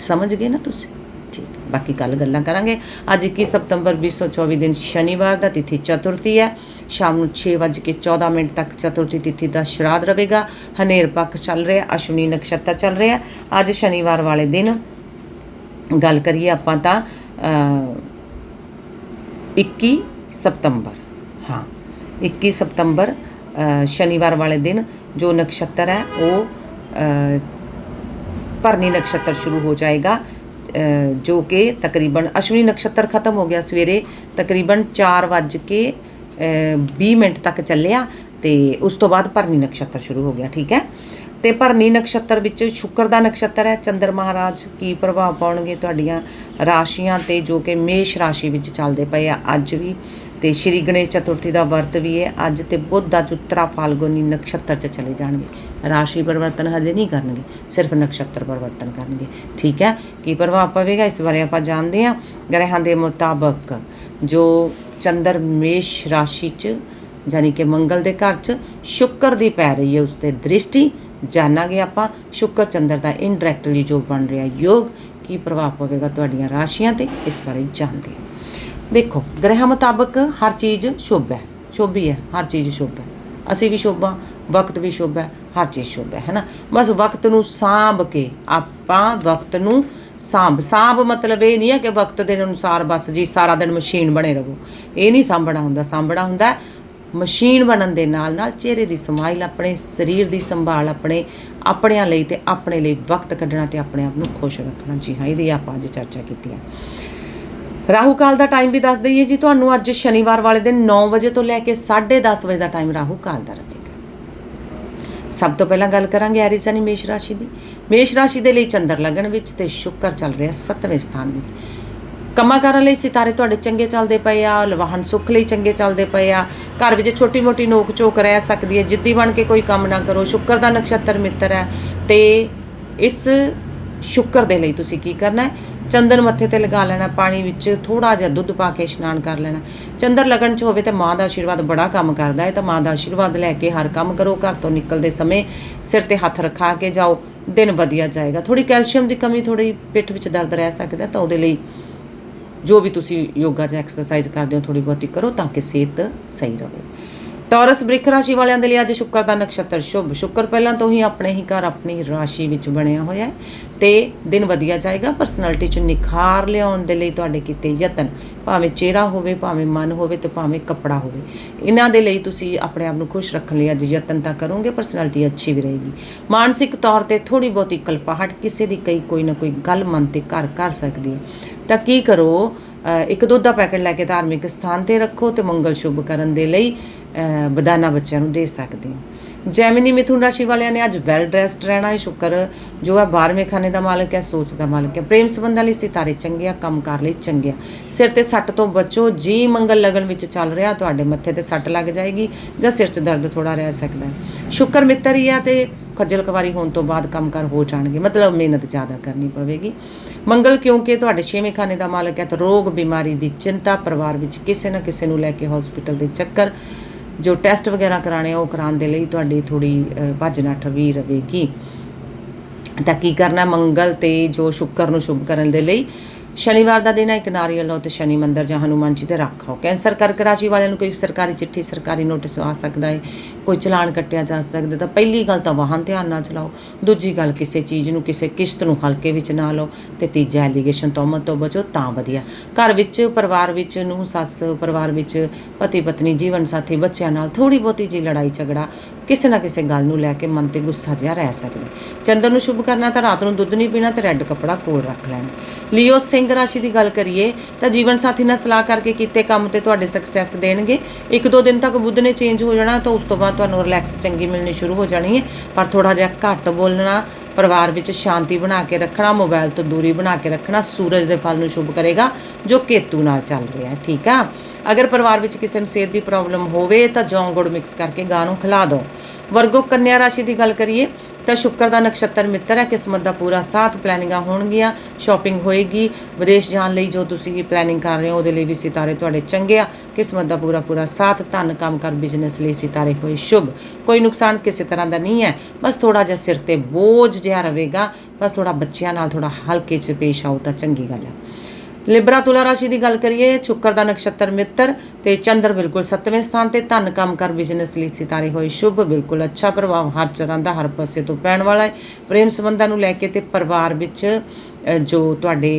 [SPEAKER 1] ਸਮਝ ਗਏ ਨਾ ਤੁਸੀਂ? ਠੀਕ ਬਾਕੀ ਕੱਲ ਗੱਲਾਂ ਕਰਾਂਗੇ। ਅੱਜ 21 ਸਤੰਬਰ 2024 ਦਿਨ ਸ਼ਨੀਵਾਰ ਦਾ ਤਿਥੀ ਚਤੁਰਥੀ ਹੈ। ਸ਼ਾਮ ਨੂੰ 6:14 ਮਿੰਟ ਤੱਕ ਚਤੁਰਥੀ ਤਿਥੀ ਦਾ ਸ਼ਰਾਧ ਰਹੇਗਾ। ਹਨੇਰ ਪੱਖ ਚੱਲ ਰਿਹਾ, ਅਸ਼ਵਨੀ ਨਕਸ਼ਤਰ ਚੱਲ ਰਿਹਾ ਅੱਜ ਸ਼ਨੀਵਾਰ ਵਾਲੇ ਦਿਨ ਗੱਲ ਕਰੀਏ ਆਪਾਂ ਤਾਂ 21 ਸਤੰਬਰ ਹਾਂ 21 ਸਤੰਬਰ ਸ਼ਨੀਵਾਰ ਵਾਲੇ ਦਿਨ ਜੋ ਨਕਸ਼ਤਰ ਹੈ ਉਹ ਭਰਨੀ ਨਕਸ਼ਤਰ ਸ਼ੁਰੂ ਹੋ ਜਾਏਗਾ ਜੋ ਕਿ ਤਕਰੀਬਨ ਅਸ਼ਵਨੀ ਨਕਸ਼ਤਰ ਖਤਮ ਹੋ ਗਿਆ ਸਵੇਰੇ ਤਕਰੀਬਨ 4 ਵੱਜ ਕੇ ਅ, 20 ਮਿੰਟ ਤੱਕ ਚੱਲਿਆ ਤੇ ਉਸ ਤੋਂ ਬਾਅਦ ਭਰਨੀ ਨਕਸ਼ਤਰ ਸ਼ੁਰੂ ਹੋ ਗਿਆ ਠੀਕ ਹੈ? ਤੇ ਭਰਨੀ ਨਕਸ਼ਤਰ ਵਿੱਚ ਸ਼ੁਕਰ ਦਾ ਨਕਸ਼ਤਰ ਹੈ। ਚੰਦਰ ਮਹਾਰਾਜ ਕੀ ਪ੍ਰਭਾਵ ਪਾਉਣਗੇ ਤੁਹਾਡੀਆਂ ਰਾਸ਼ੀਆਂ ਤੇ ਜੋ ਕਿ ਮੇਸ਼ ਰਾਸ਼ੀ ਵਿੱਚ ਚੱਲਦੇ ਪਏ ਆ। ਅੱਜ ਵੀ ਤੇ ਸ਼੍ਰੀ ਗਣੇਸ਼ ਚਤੁਰਥੀ ਦਾ ਵਰਤ ਵੀ ਹੈ। ਅੱਜ ਤੇ ਬੁੱਧ ਅੱਜ ਉੱਤਰਾ ਫਾਲਗੁਨੀ ਨਕਸ਼ਤਰ 'ਚ ਚਲੇ ਜਾਣਗੇ। ਰਾਸ਼ੀ ਪਰਿਵਰਤਨ ਹਜੇ ਨਹੀਂ ਕਰਨਗੇ, ਸਿਰਫ ਨਕਸ਼ਤਰ ਪਰਿਵਰਤਨ ਕਰਨਗੇ। ਠੀਕ ਹੈ? ਕੀ ਪ੍ਰਭਾਵ ਪਵੇਗਾ? ਇਸ ਬਾਰੇ ਆਪਾਂ ਜਾਣਦੇ ਹਾਂ। ਗ੍ਰਹਿਾਂ ਦੇ ਮੁਤਾਬਕ ਜੋ ਚੰਦਰ ਮੇਸ਼ ਰਾਸ਼ੀ 'ਚ ਜਾਨੀ ਕਿ ਮੰਗਲ ਦੇ ਘਰ 'ਚ, ਸ਼ੁੱਕਰ ਦੀ ਪੈ ਰਹੀ ਹੈ, ਉਸ ਤੇ ਦ੍ਰਿਸ਼ਟੀ ਜਾਣਾਂਗੇ ਆਪਾਂ। ਸ਼ੁੱਕਰ ਚੰਦਰ ਦਾ ਇਨਡਾਇਰੈਕਟਲੀ ਜੋ ਬਣ ਰਿਹਾ, ਯੋਗ ਕੀ ਪ੍ਰਭਾਵ ਪਵੇਗਾ ਤੁਹਾਡੀਆਂ ਰਾਸ਼ੀਆਂ ਤੇ, ਇਸ ਬਾਰੇ ਜਾਣਦੇ ਹਾਂ। ਦੇਖੋ, ਗ੍ਰਹਿ ਮੁਤਾਬਕ ਹਰ ਚੀਜ਼ ਸ਼ੁਭ ਹੈ ਸ਼ੁਭ ਹੈ ਹਰ ਚੀਜ਼ ਸ਼ੁਭ ਹੈ। ਅਸੀਂ ਵੀ ਸ਼ੁਭ ਹਾਂ, ਵਕਤ ਵੀ ਸ਼ੁਭ ਹੈ, ਹਰ ਚੀਜ਼ ਸ਼ੁਭ ਹੈ, ਹੈਨਾ? ਬਸ ਵਕਤ ਨੂੰ ਸਾਂਭ ਕੇ, ਆਪਾਂ ਵਕਤ ਨੂੰ ਸਾਂਭ। ਸਾਂਭ ਮਤਲਬ ਇਹ ਨਹੀਂ ਹੈ ਕਿ ਵਕਤ ਦੇ ਅਨੁਸਾਰ ਬਸ ਜੀ ਸਾਰਾ ਦਿਨ ਮਸ਼ੀਨ ਬਣੇ ਰਹੋ। ਇਹ ਨਹੀਂ ਸਾਂਭਣਾ ਹੁੰਦਾ। ਸਾਂਭਣਾ ਹੁੰਦਾ ਮਸ਼ੀਨ ਬਣਨ ਦੇ ਨਾਲ ਨਾਲ ਚਿਹਰੇ ਦੀ ਸਮਾਈਲ ਆਪਣੇ ਸਰੀਰ ਦੀ ਸੰਭਾਲ ਆਪਣੇ ਆਪਣਿਆਂ ਲਈ ਤੇ ਆਪਣੇ ਲਈ ਵਕਤ ਕੱਢਣਾ ਤੇ ਆਪਣੇ ਆਪ ਨੂੰ ਖੁਸ਼ ਰੱਖਣਾ। ਜੀ ਹਾਂ, ਇਹਦੀ ਆਪਾਂ ਅੱਜ ਚਰਚਾ ਕੀਤੀ ਹੈ ਰਾਹੂ ਕਾਲ ਦਾ ਟਾਈਮ ਵੀ ਦੱਸ ਦਈਏ ਜੀ, ਤੁਹਾਨੂੰ ਅੱਜ ਸ਼ਨੀਵਾਰ ਵਾਲੇ ਦਿਨ 9 ਵਜੇ ਤੋਂ ਲੈ ਕੇ 10:30 ਵਜੇ ਦਾ ਟਾਈਮ ਰਾਹੂ ਕਾਲ ਦਾ ਰਹੇਗਾ। ਸਭ ਤੋਂ ਪਹਿਲਾਂ ਗੱਲ ਕਰਾਂਗੇ ਐਰੀ ਐਰੀਜ਼ਨੀ ਮੇਸ਼ ਰਾਸ਼ੀ ਦੀ। ਮੇਸ਼ ਰਾਸ਼ੀ ਦੇ ਲਈ ਚੰਦਰ ਲਗਨ ਵਿੱਚ ਤੇ ਸ਼ੁੱਕਰ ਚੱਲ ਰਿਹਾ 7ਵੇਂ ਸਥਾਨ ਵਿੱਚ। ਕੰਮਾਂ ਲਈ ਸਿਤਾਰੇ ਤੁਹਾਡੇ ਚੰਗੇ ਚੱਲਦੇ ਪਏ ਆ ਲਵਾਹਨ ਸੁੱਖ ਲਈ ਚੰਗੇ ਚੱਲਦੇ ਪਏ ਆ। ਘਰ ਵਿੱਚ ਛੋਟੀ ਮੋਟੀ ਨੋਕ ਝੋਕ ਰਹਿ ਸਕਦੀ ਹੈ। ਜਿੱਦੀ ਬਣ ਕੇ ਕੋਈ ਕੰਮ ਨਾ ਕਰੋ। ਸ਼ੁੱਕਰ ਦਾ ਨਕਸ਼ਤਰ ਮਿੱਤਰ ਹੈ। ਤੇ ਇਸ ਸ਼ੁੱਕਰ ਦੇ ਲਈ ਤੁਸੀਂ ਕੀ ਕਰਨਾ ਹੈ? ਚੰਦਨ ਮੱਥੇ ਤੇ ਲਗਾ ਲੈਣਾ, ਪਾਣੀ ਵਿੱਚ ਥੋੜਾ ਜਿਹਾ ਦੁੱਧ ਪਾ ਕੇ ਇਸ਼ਨਾਨ ਕਰ ਲੈਣਾ। ਚੰਦਰ ਲਗਨ ਚ ਹੋਵੇ ਤੇ ਮਾਂ ਦਾ ਆਸ਼ੀਰਵਾਦ ਬੜਾ ਕੰਮ ਕਰਦਾ ਹੈ। ਤਾਂ ਮਾਂ ਦਾ ਆਸ਼ੀਰਵਾਦ ਲੈ ਕੇ ਹਰ ਕੰਮ ਕਰੋ। ਘਰ ਤੋਂ ਨਿਕਲਦੇ ਸਮੇਂ ਸਿਰ ਤੇ ਹੱਥ ਰੱਖਾ ਕੇ ਜਾਓ। ਦਿਨ ਵਧੀਆ ਜਾਏਗਾ। ਥੋੜੀ ਕੈਲਸ਼ੀਅਮ ਦੀ ਕਮੀ ਥੋੜੀ ਪਿੱਠ ਵਿੱਚ ਦਰਦ ਰਹਿ ਸਕਦਾ ਤਾਂ ਉਹਦੇ ਲਈ ਜੋ ਵੀ ਤੁਸੀਂ ਯੋਗਾ ਜਾਂ ਐਕਸਰਸਾਈਜ਼ ਕਰਦੇ ਹੋ ਥੋੜੀ ਬਹੁਤੀ ਕਰੋ ਤਾਂ ਕਿ ਸਿਹਤ ਸਹੀ ਰਹੇ। ਟੌਰਸ ਬ੍ਰਿਖ ਰਾਸ਼ੀ ਵਾਲਿਆਂ ਦੇ ਲਈ ਅੱਜ ਸ਼ੁੱਕਰ ਦਾ ਨਕਸ਼ਤਰ ਸ਼ੁਭ। ਸ਼ੁੱਕਰ ਪਹਿਲਾਂ ਤੋਂ ਹੀ ਆਪਣੇ ਹੀ ਘਰ, ਆਪਣੀ ਰਾਸ਼ੀ ਵਿੱਚ ਬਣਿਆ ਹੋਇਆ ਹੈ ਤੇ ਦਿਨ ਵਧੀਆ ਜਾਏਗਾ। ਪਰਸਨੈਲਿਟੀ 'ਚ ਨਿਖਾਰ ਲਿਆਉਣ ਦੇ ਲਈ ਤੁਹਾਡੇ ਕੀਤੇ ਯਤਨ, ਭਾਵੇਂ ਚਿਹਰਾ ਹੋਵੇ, ਭਾਵੇਂ ਮਨ ਹੋਵੇ ਤੇ ਭਾਵੇਂ ਕੱਪੜਾ ਹੋਵੇ, ਇਹਨਾਂ ਦੇ ਲਈ ਤੁਸੀਂ ਆਪਣੇ ਆਪ ਨੂੰ ਖੁਸ਼ ਰੱਖਣ ਲਈ ਅੱਜ ਯਤਨ ਤਾਂ ਕਰੋਗੇ ਪਰਸਨੈਲਿਟੀ ਅੱਛੀ ਵੀ ਰਹੇਗੀ। ਮਾਨਸਿਕ ਤੌਰ ਤੇ ਥੋੜੀ ਬਹੁਤੀ ਕਲਪਾਹਟ ਕਿਸੇ ਦੀ ਕਈ, ਕੋਈ ਨਾ ਕੋਈ ਗੱਲ ਮਨ ਤੇ ਘਰ ਕਰ ਸਕਦੀ ਹੈ। ਤਾਂ ਕੀ ਕਰੋ? ਇੱਕ ਦੁੱਧ ਦਾ ਪੈਕੇਟ ਲੈ ਕੇ ਧਾਰਮਿਕ ਸਥਾਨ ਤੇ ਰੱਖੋ ਤੇ ਮੰਗਲ ਸ਼ੁਭ ਕਰਨ ਦੇ ਲਈ ਬਦਾਨਾ ਬੱਚਿਆਂ ਨੂੰ ਦੇ ਸਕਦੇ ਹੋ। ਜੈਮਿਨੀ ਮਿਥੁਨ ਰਾਸ਼ੀ ਵਾਲਿਆਂ ਨੇ ਅੱਜ ਵੈਲ ਡਰੈਸਡ ਰਹਿਣਾ ਹੈ। ਸ਼ੁਕਰ ਜੋ ਹੈ 12ਵੇਂ ਖਾਨੇ ਦਾ ਮਾਲਕ ਹੈ, ਸੋਚ ਦਾ ਮਾਲਕ ਹੈ। ਪ੍ਰੇਮ ਸੰਬੰਧਾਂ ਲਈ ਸਿਤਾਰੇ ਚੰਗੇ ਆ ਕੰਮਕਾਰ ਲਈ ਚੰਗੇ ਆ। ਸਿਰ ਤੇ ਸੱਟ ਤੋਂ ਬਚੋ, ਜੀ ਮੰਗਲ ਲਗਨ ਵਿੱਚ ਚੱਲ ਰਿਹਾ, ਤੁਹਾਡੇ ਮੱਥੇ ਤੇ ਸੱਟ ਲੱਗ ਜਾਏਗੀ ਜਾਂ ਸਿਰ 'ਚ ਦਰਦ ਥੋੜਾ ਰਹਿ ਸਕਦਾ ਹੈ। ਸ਼ੁਕਰ ਮਿੱਤਰ ਹੀ ਆ ਤੇ ਖੱਜਲ ਖਵਾਰੀ ਹੋਣ ਤੋਂ ਬਾਅਦ ਕੰਮਕਾਰ ਹੋ ਜਾਣਗੇ। ਮਤਲਬ ਮਿਹਨਤ ਜ਼ਿਆਦਾ ਕਰਨੀ ਪਵੇਗੀ। ਮੰਗਲ ਕਿਉਂਕਿ ਤੁਹਾਡੇ ਛੇਵੇਂ ਖਾਨੇ ਦਾ ਮਾਲਕ ਹੈ ਤਾਂ ਰੋਗ ਬਿਮਾਰੀ ਦੀ ਚਿੰਤਾ ਪਰਿਵਾਰ ਵਿੱਚ ਕਿਸੇ ਨਾ ਕਿਸੇ ਨੂੰ ਲੈ ਕੇ ਹਸਪੀਟਲ ਦੇ ਚੱਕਰ, ਜੋ ਟੈਸਟ ਵਗੈਰਾ ਕਰਾਣੇ ਆ, ਉਹ ਕਰਾਉਣ ਦੇ ਲਈ ਤੁਹਾਡੀ ਥੋੜੀ ਭੱਜ ਨੱਠ ਵੀ ਰਵੇਗੀ ਤਾਂ ਕੀ ਕਰਨਾ, ਮੰਗਲ ਤੇ ਜੋ ਸ਼ੁੱਕਰ ਨੂੰ ਸ਼ੁਭ ਕਰਨ ਦੇ ਲਈ ਸ਼ਨੀਵਾਰ ਦਾ ਦਿਨ ਹੈ, ਇੱਕ ਨਾਰੀਅਲ ਲਓ ਤੇ ਸ਼ਨੀ ਮੰਦਰ ਜਾਂ ਹਨੂਮਾਨ ਜੀ ਤੇ ਰੱਖੋ ਕੈਂਸਰ ਕਰਕ ਰਾਸ਼ੀ ਵਾਲਿਆਂ ਨੂੰ ਕੋਈ ਸਰਕਾਰੀ ਚਿੱਠੀ, ਸਰਕਾਰੀ ਨੋਟਿਸ ਆ ਸਕਦਾ ਹੈ ਕੋਈ ਚਲਾਨ ਕੱਟਿਆ ਜਾ ਸਕਦਾ ਤਾਂ ਪਹਿਲੀ ਗੱਲ ਤਾਂ ਵਾਹਨ ਧਿਆਨ ਨਾਲ ਚਲਾਓ। ਦੂਜੀ ਗੱਲ, ਕਿਸੇ ਚੀਜ਼ ਨੂੰ, ਕਿਸੇ ਕਿਸ਼ਤ ਨੂੰ ਹਲਕੇ ਵਿੱਚ ਨਾ ਲਓ ਤੇ ਤੀਜਾ ਐਲੀਗੇਸ਼ਨ ਤੋਮਤ ਤੋਂ ਬਚੋ ਤਾਂ ਵਧੀਆ। ਘਰ ਵਿੱਚ, ਪਰਿਵਾਰ ਵਿੱਚ ਨੂੰ ਸੱਸ, ਪਰਿਵਾਰ ਵਿੱਚ, ਪਤੀ, ਪਤਨੀ, ਜੀਵਨ ਸਾਥੀ, ਬੱਚਿਆਂ ਨਾਲ ਥੋੜੀ ਬਹੁਤੀ ਜੀ ਲੜਾਈ, ਝਗੜਾ ਕਿਸੇ ਨਾ ਕਿਸੇ ਗੱਲ ਨੂੰ ਲੈ ਕੇ ਮਨ ਤੇ ਗੁੱਸਾ ਜਿਹਾ ਰਹਿ ਸਕਦਾ। ਚੰਦਰ ਨੂੰ ਸ਼ੁਭ ਕਰਨਾ ਤਾਂ ਰਾਤ ਨੂੰ ਦੁੱਧ ਨਹੀਂ ਪੀਣਾ ਤੇ ਰੈੱਡ ਕੱਪੜਾ ਕੋਲ ਰੱਖ ਲੈਣਾ। ਲਿਓ ਸਿੰਘ ਰਾਸ਼ੀ ਦੀ ਗੱਲ ਕਰੀਏ ਤਾਂ ਜੀਵਨ ਸਾਥੀ ਨਾਲ ਸਲਾਹ ਕਰਕੇ ਕੀਤੇ ਕੰਮ ਤੇ ਤੁਹਾਡੇ ਸਕਸੈਸ ਦੇਣਗੇ। ਇੱਕ ਦੋ ਦਿਨ ਤੱਕ ਬੁੱਧ ਨੇ ਚੇਂਜ ਹੋ ਜਾਣਾ ਤਾਂ ਉਸ ਤੋਂ ਬਾਅਦ ਤੁਹਾਨੂੰ ਰਿਲੈਕਸ ਚੰਗੀ ਮਿਲਣੀ ਸ਼ੁਰੂ ਹੋ ਜਾਣੀ ਹੈ। ਪਰ ਥੋੜਾ ਜਿਹਾ ਘੱਟ ਬੋਲਣਾ, ਪਰਿਵਾਰ ਵਿੱਚ ਸ਼ਾਂਤੀ ਬਣਾ ਕੇ ਰੱਖਣਾ ਮੋਬਾਈਲ ਤੋਂ ਦੂਰੀ ਬਣਾ ਕੇ ਰੱਖਣਾ ਸੂਰਜ ਦੇ ਫਲ ਨੂੰ ਸ਼ੁਭ ਕਰੇਗਾ, ਜੋ ਕੇਤੂ ਨਾਲ ਚੱਲ ਰਿਹਾ ਹੈ। ਠੀਕ ਆ? ਅਗਰ ਪਰਿਵਾਰ ਵਿੱਚ ਕਿਸੇ ਨੂੰ ਸਿਹਤ ਦੀ ਪ੍ਰੋਬਲਮ ਹੋਵੇ ਤਾਂ ਜੌਂ ਗੁੜ ਮਿਕਸ ਕਰਕੇ ਗਾਂ ਨੂੰ ਖਿਲਾ ਦਿਓ। ਵਰਗੋ ਕੰਨਿਆ ਰਾਸ਼ੀ ਦੀ ਗੱਲ ਕਰੀਏ ਤਾਂ ਸ਼ੁੱਕਰ ਦਾ ਨਕਸ਼ਤਰ ਮਿੱਤਰ ਹੈ, ਕਿਸਮਤ ਦਾ ਪੂਰਾ ਸਾਥ ਪਲੈਨਿੰਗਾਂ ਹੋਣਗੀਆਂ ਸ਼ਾਪਿੰਗ ਹੋਏਗੀ। ਵਿਦੇਸ਼ ਜਾਣ ਲਈ ਜੋ ਤੁਸੀਂ ਪਲੈਨਿੰਗ ਕਰ ਰਹੇ ਹੋ, ਉਹਦੇ ਲਈ ਵੀ ਸਿਤਾਰੇ ਤੁਹਾਡੇ ਚੰਗੇ ਆ। ਕਿਸਮਤ ਦਾ ਪੂਰਾ ਪੂਰਾ ਸਾਥ, ਧਨ ਕੰਮ ਕਰ ਬਿਜ਼ਨਸ ਲਈ ਸਿਤਾਰੇ ਹੋਏ ਸ਼ੁਭ। ਕੋਈ ਨੁਕਸਾਨ ਕਿਸੇ ਤਰ੍ਹਾਂ ਦਾ ਨਹੀਂ ਹੈ। ਬਸ ਥੋੜਾ ਜਿਹਾ ਸਿਰ ਤੇ ਬੋਝ ਜਿਹਾ ਰਹੇਗਾ। ਬਸ ਥੋੜਾ ਬੱਚਿਆਂ ਨਾਲ ਥੋੜਾ ਹਲਕੇ ਚ ਪੇਸ਼ ਆਓ ਤਾਂ ਚੰਗੀ ਗੱਲ ਹੈ ਲਿਬਰਾ ਤੁਲਾ ਰਾਸ਼ੀ ਦੀ ਗੱਲ ਕਰੀਏ, ਸ਼ੁੱਕਰ ਦਾ ਨਕਸ਼ਤਰ ਮਿੱਤਰ ਤੇ ਚੰਦਰ ਬਿਲਕੁਲ 7ਵੇਂ ਸਥਾਨ ਤੇ ਧਨ ਕੰਮ ਕਰ ਬਿਜ਼ਨਸ ਲਈ ਸਿਤਾਰੇ ਹੋਏ ਸ਼ੁਭ, ਬਿਲਕੁਲ ਅੱਛਾ ਪ੍ਰਭਾਵ, ਹਰ ਤਰ੍ਹਾਂ ਦਾ ਹਰ ਪਾਸੇ ਤੋਂ ਪੈਣ ਵਾਲਾ ਹੈ। ਪ੍ਰੇਮ ਸੰਬੰਧਾਂ ਨੂੰ ਲੈ ਕੇ ਤੇ ਪਰਿਵਾਰ ਵਿੱਚ ਜੋ ਤੁਹਾਡੇ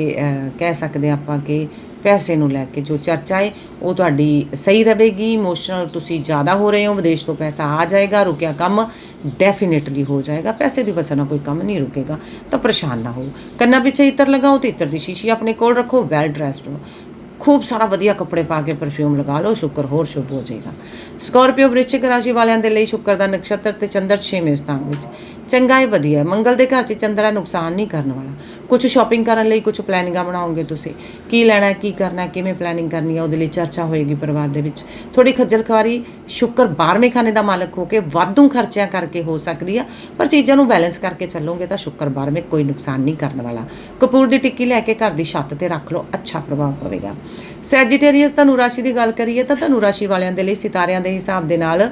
[SPEAKER 1] ਕਹਿ ਸਕਦੇ ਆਪਾਂ ਕਿ ਪੈਸੇ ਨੂੰ ਲੈ ਕੇ ਜੋ ਚਰਚਾ ਹੈ, ਉਹ ਤੁਹਾਡੀ ਸਹੀ ਰਹੇਗੀ ਇਮੋਸ਼ਨਲ ਤੁਸੀਂ ਜ਼ਿਆਦਾ ਹੋ ਰਹੇ ਹੋ, ਵਿਦੇਸ਼ ਤੋਂ ਪੈਸਾ ਆ ਜਾਏਗਾ, ਰੁਕਿਆ ਕੰਮ ਡੈਫੀਨਿਟਲੀ ਹੋ ਜਾਏਗਾ, ਪੈਸੇ ਦੀ ਵਜ੍ਹਾ ਨਾਲ ਕੋਈ ਕੰਮ ਨਹੀਂ ਰੁਕੇਗਾ, ਤਾਂ ਪਰੇਸ਼ਾਨ ਨਾ ਹੋ ਕੰਨਾਂ ਪਿੱਛੇ ਇਤਰ ਲਗਾਓ ਤੇ ਇਤਰ ਦੀ ਸ਼ੀਸ਼ੀ ਆਪਣੇ ਕੋਲ ਰੱਖੋ ਵੈਲ ਡਰੈਸਡ ਹੋ ਖੂਬ ਸਾਰਾ ਵਧੀਆ ਕੱਪੜੇ ਪਾ ਕੇ ਪਰਫਿਊਮ ਲਗਾ ਲਓ, ਸ਼ੁਕਰ, ਹੋਰ ਸ਼ੁਭ ਹੋ ਜਾਏਗਾ। ਸਕੋਰਪੀਓ ਵ੍ਰਿਸ਼ਚਿਕ ਰਾਸ਼ੀ ਵਾਲਿਆਂ ਦੇ ਲਈ ਸ਼ੁੱਕਰ ਦਾ ਨਕਸ਼ਤਰ ਤੇ ਚੰਦਰ 6ਵੇਂ ਸਥਾਨ ਵਿੱਚ। ਚੰਗਾ ਹੀ ਵਧੀਆ ਮੰਗਲ ਦੇ ਘਰ 'ਚ ਚੰਦਰਾ ਨੁਕਸਾਨ ਨਹੀਂ ਕਰਨ ਵਾਲਾ। ਕੁਝ ਸ਼ਾਪਿੰਗ ਕਰਨ ਲਈ ਕੁਝ ਪਲੈਨਿੰਗਾਂ ਬਣਾਓਗੇ ਤੁਸੀਂ। ਕੀ ਲੈਣਾ, ਕੀ ਕਰਨਾ, ਕਿਵੇਂ ਪਲੈਨਿੰਗ ਕਰਨੀ ਹੈ, ਉਹਦੇ ਲਈ ਚਰਚਾ ਹੋਏਗੀ ਪਰਿਵਾਰ ਦੇ ਵਿੱਚ। ਥੋੜੀ ਖੱਜਲ ਖਵਾਰੀ ਸ਼ੁਕਰ 12ਵੇਂ ਖਾਨੇ ਦਾ ਮਾਲਕ ਹੋ ਕੇ ਵਾਧੂ ਖਰਚਿਆਂ ਕਰਕੇ ਹੋ ਸਕਦੀ ਆ, ਪਰ ਚੀਜ਼ਾਂ ਨੂੰ ਬੈਲੈਂਸ ਕਰਕੇ ਚੱਲੋਗੇ ਤਾਂ ਸ਼ੁਕਰ 12ਵੇਂ ਕੋਈ ਨੁਕਸਾਨ ਨਹੀਂ ਕਰਨ ਵਾਲਾ। ਕਪੂਰ ਦੀ ਟਿੱਕੀ ਲੈ ਕੇ ਘਰ ਦੀ ਛੱਤ ਤੇ ਰੱਖ ਲਓ, ਅੱਛਾ ਪ੍ਰਭਾਵ ਪਵੇਗਾ। ਸੈਜੀਟੇਰੀਅਸ ਧਨੁ ਰਾਸ਼ੀ ਦੀ ਗੱਲ ਕਰੀਏ ਤਾਂ ਧਨੁ ਰਾਸ਼ੀ ਵਾਲਿਆਂ ਦੇ ਲਈ ਸਿਤਾਰਿਆਂ ਦੇ ਹਿਸਾਬ ਦੇ ਨਾਲ